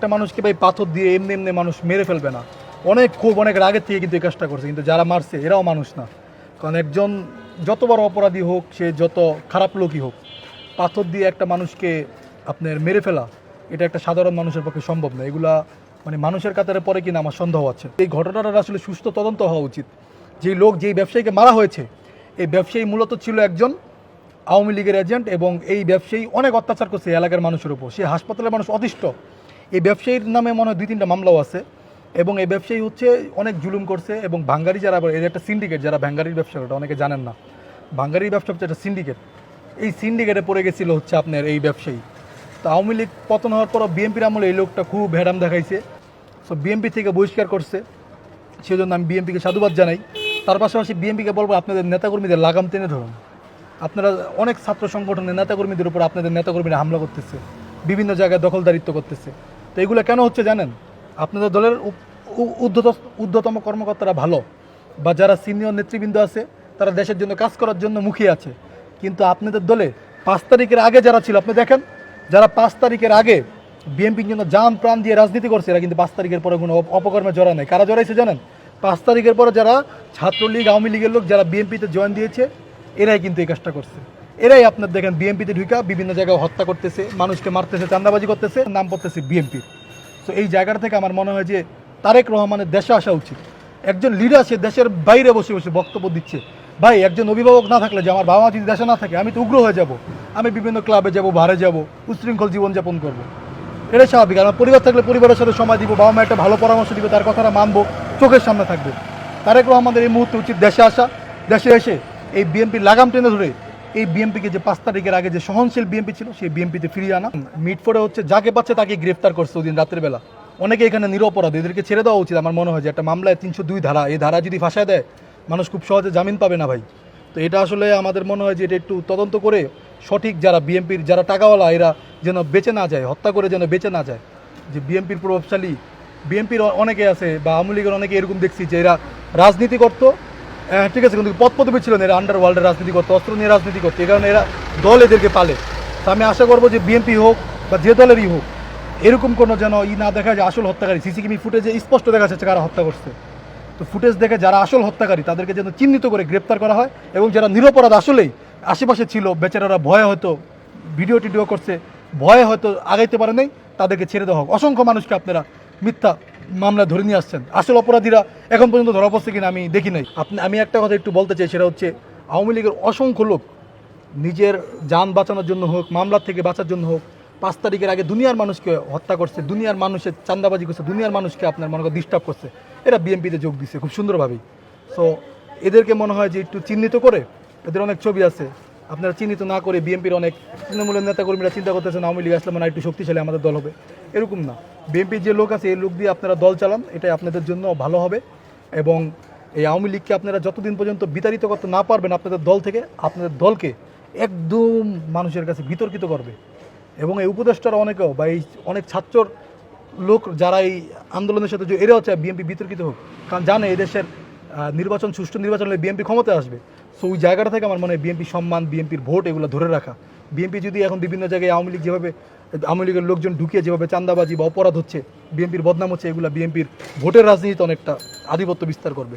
একটা মানুষকে ভাই পাথর দিয়ে এমনি এমনি মানুষ মেরে ফেলবে না। অনেক খুব অনেক রাগের থেকে কিন্তু এই কাজটা করছে, কিন্তু যারা মারছে এরাও মানুষ না। কারণ একজন যত বড় অপরাধী হোক, সে যত খারাপ লোকই হোক, পাথর দিয়ে একটা মানুষকে আপনার মেরে ফেলা, এটা একটা সাধারণ মানুষের পক্ষে সম্ভব না। এগুলা মানে মানুষের কাতারে পরে কিনা আমার সন্দেহ আছে। এই ঘটনাটার আসলে সুস্থ তদন্ত হওয়া উচিত। যেই লোক, যেই ব্যবসায়ীকে মারা হয়েছে, এই ব্যবসায়ী মূলত ছিল একজন আওয়ামী লীগের এজেন্ট এবং এই ব্যবসায়ী অনেক অত্যাচার করছে এলাকার মানুষের উপর। সে হাসপাতালের মানুষ অতিষ্ঠ। এই ব্যবসায়ীর নামে মনে হয় দুই তিনটা মামলাও আছে। এবং এই ব্যবসায়ী হচ্ছে অনেক জুলুম করছে এবং ভাঙ্গারি যারা এদের একটা সিন্ডিকেট যারা ভাঙ্গারির ব্যবসা করে অনেকে জানেন না। ভাঙ্গারির ব্যবসা হচ্ছে একটা সিন্ডিকেট এই সিন্ডিকেটে পড়ে গেছিল হচ্ছে আপনার এই ব্যবসায়ী। তো আওয়ামী লীগ পতন হওয়ার পর বিএনপির আমলে এই লোকটা খুব ভেড়াম দেখাইছে। সো বিএনপি থেকে বহিষ্কার করছে। সেজন্য আমি বিএনপিকে সাধুবাদ জানাই। তার পাশাপাশি বিএনপিকে বলব, আপনাদের নেতাকর্মীদের লাগাম টেনে ধরুন। আপনারা অনেক ছাত্র সংগঠনের নেতাকর্মীদের উপর আপনাদের নেতাকর্মীরা হামলা করতেছে। বিভিন্ন জায়গায় দখলদারিত্ব করতেছে। তো এগুলো কেন হচ্ছে জানেন? আপনাদের দলের উদ্ধত ঊর্ধ্বতম কর্মকর্তারা ভালো, বা যারা সিনিয়র নেতৃবৃন্দ আছে, তারা দেশের জন্য কাজ করার জন্য মুখিয়ে আছে। কিন্তু আপনাদের দলে পাঁচ তারিখের আগে যারা ছিল, আপনি দেখেন, যারা পাঁচ তারিখের আগে বিএনপির জন্য জান প্রাণ দিয়ে রাজনীতি করছে, এরা কিন্তু পাঁচ তারিখের পরে কোনো অপকর্মে জড়া নেই। কারা জড়াইছে জানেন? পাঁচ তারিখের পরে যারা ছাত্রলীগ, আওয়ামী লীগের লোক যারা বিএনপিতে জয়েন দিয়েছে, এরাই কিন্তু এই কাজটা করছে। এরাই আপনার দেখেন বিএনপিতে ঢুকা বিভিন্ন জায়গায় হত্যা করতেছে, মানুষকে মারতেছে চান্দাবাজি করতেছে, নাম পড়তেছে বিএনপির তো এই জায়গাটা থেকে আমার মনে হয় যে তারেক রহমানের দেশে আসা উচিত। একজন লিডার সে দেশের বাইরে বসে বসে বক্তব্য দিচ্ছে। ভাই, একজন অভিভাবক না থাকলে, যে আমার বাবা মা যদি দেশে না থাকে, আমি তো উগ্র হয়ে যাব। আমি বিভিন্ন ক্লাবে যাব বারে যাব, উচ্ছৃঙ্খল জীবনযাপন করব। এটাই স্বাভাবিক। আমার পরিবার থাকলে পরিবারের সাথে সময় দিব, বাবা মা একটা ভালো পরামর্শ দিবে, তার কথাটা মানবো, চোখের সামনে থাকবে। তারেক রহমানের এই মুহূর্তে উচিত দেশে আসা। দেশে এসে এই বিএনপির লাগাম টেনে ধরে এই বিএনপিকে যে পাঁচ তারিখের আগে যে সহনশীল বিএনপি ছিল, সেই বিএনপিতে ফিরিয়ে আনা। মিটফোর্ডে হচ্ছে যাকে পাচ্ছে তাকে গ্রেফতার করছে ওদিন রাতের বেলা। অনেকে এখানে নিরপরাধ, এদেরকে ছেড়ে দেওয়া উচিত। আমার মনে হয় যে একটা মামলায় তিনশো দুই ধারা, এই ধারা যদি ফাঁসায় দেয়, মানুষ খুব সহজে জামিন পাবে না ভাই। তো এটা আসলে আমাদের মনে হয় যে এটা একটু তদন্ত করে সঠিক যারা বিএনপির যারা টাকাওয়ালা, এরা যেন বেঁচে না যায়, হত্যা করে যেন বেঁচে না যায়। যে বিএনপির প্রভাবশালী বিএনপির অনেকে আছে বা আওয়ামী লীগের অনেকে এরকম দেখছি যে এরা রাজনীতি করতো ঠিক আছে, কিন্তু পদ পদবী ছিল না, এরা আন্ডার ওয়ার্ল্ডের রাজনীতি করতো, অস্ত্র নিয়ে রাজনীতি করতো। এই কারণে এরা দল এদেরকে পালে। তো আমি আশা করব যে বিএনপি হোক বা যে দলেরই হোক, এরকম কোনো যেন ই না দেখা যায় আসল হত্যাকারী। সিসি টিভি ফুটেজে স্পষ্ট দেখা যাচ্ছে কারা হত্যা করছে। তো ফুটেজ দেখে যারা আসল হত্যাকারী, তাদেরকে যেন চিহ্নিত করে গ্রেপ্তার করা হয় এবং যারা নিরপরাধ আসলেই, আশেপাশে ছিল বেচারারা ভয়ে হয়তো ভিডিও টিডিও করছে, ভয়ে হয়তো আগাইতে পারে নাই, তাদেরকে ছেড়ে দেওয়া হোক। অসংখ্য মানুষকে আপনারা মিথ্যা মামলা ধরে নিয়ে আসছেন। আসল অপরাধীরা এখন পর্যন্ত ধরা পড়ছে কিনা আমি দেখি নাই। আপনি, আমি একটা কথা একটু বলতে চাই, সেটা হচ্ছে আওয়ামী লীগের অসংখ্য লোক নিজের যান বাঁচানোর জন্য হোক মামলার থেকে বাঁচার জন্য হোক, পাঁচ তারিখের আগে দুনিয়ার মানুষকে হত্যা করছে, দুনিয়ার মানুষের চান্দাবাজি করছে, দুনিয়ার মানুষকে আপনার মনে করেন ডিস্টার্ব করছে। এরা বিএনপিতে যোগ দিচ্ছে খুব সুন্দরভাবেই। সো এদেরকে মনে হয় যে একটু চিহ্নিত করে, এদের অনেক ছবি আছে। আপনারা চিহ্নিত না করে বিএনপির অনেক তৃণমূলের নেতাকর্মীরা চিন্তা করতেছেন আওয়ামী লীগ আসলে মানে একটু শক্তিশালী আমাদের দল হবে। এরকম না। বিএনপির যে লোক আছে, এই লোক দিয়ে আপনারা দল চালান, এটাই আপনাদের জন্য ভালো হবে। এবং এই আওয়ামী লীগকে আপনারা যতদিন পর্যন্ত বিতাড়িত করতে না পারবেন আপনাদের দল থেকে, আপনাদের দলকে একদম মানুষের কাছে বিতর্কিত করবে। এবং এই উপদেষ্টারা অনেকেও বা এই অনেক ছাত্রর লোক যারা এই আন্দোলনের সাথে এরাও চায় বিএনপি বিতর্কিত হোক, কারণ জানে এই দেশের নির্বাচন, সুষ্ঠু নির্বাচন হলে বিএনপি ক্ষমতায় আসবে। সো ওই জায়গাটা থেকে আমার মনে হয় বিএনপি সম্মান, বিএনপির ভোট এগুলো ধরে রাখা। বিএনপি যদি এখন বিভিন্ন জায়গায় আওয়ামী লীগ যেভাবে আওয়ামী লীগের লোকজন ঢুকিয়ে যেভাবে চান্দাবাজি বা অপরাধ হচ্ছে, বিএনপির বদনাম হচ্ছে, এগুলো বিএনপির ভোটের রাজনীতিতে অনেকটা আধিপত্য বিস্তার করবে।